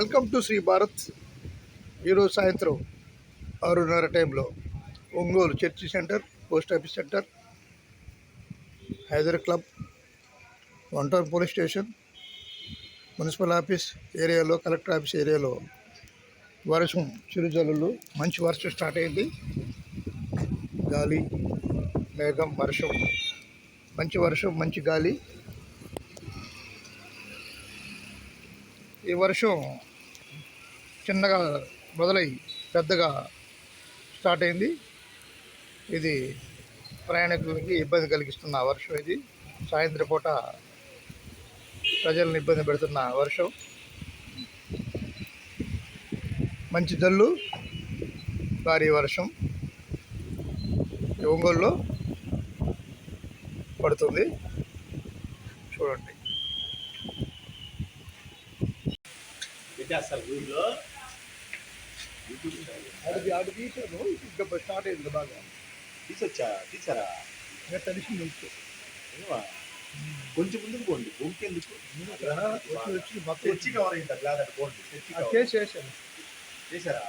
Welcome to Shri Bharat. ఈరోజు సాయంత్రం ఆరున్నర టైంలో Ongole church centre post office centre Hyder club one town police station municipal office ఏరియాలో collector office ఏరియాలో వర్షం చిరుజల్లులు మంచి వర్షం స్టార్ట్ అయింది. గాలి మేఘం వర్షం మంచి వర్షం మంచి గాలి. ఈ వర్షం చిన్నగా మొదలై పెద్దగా స్టార్ట్ అయింది. ఇది ప్రయాణికులకి ఇబ్బంది కలిగిస్తున్న వర్షం ఇది. సాయంత్రం పూట ప్రజలను ఇబ్బంది పెడుతున్న వర్షం. మంచి జల్లు భారీ వర్షం ఒంగోలులో పడుతుంది. చూడండి. పెట్టేస్తారు ఊళ్ళో అది అది తీసాను ఇంకా స్టార్ట్ అయింది బాగా తీసొచ్చా తీసారా ఇంకా తడిసింది కొంచెం ముందుకు పోండి బొంకెందుకు వచ్చి వచ్చి కవర్ అయింది గ్లాస్ పోండి చేసి చేశాను. చేశారా?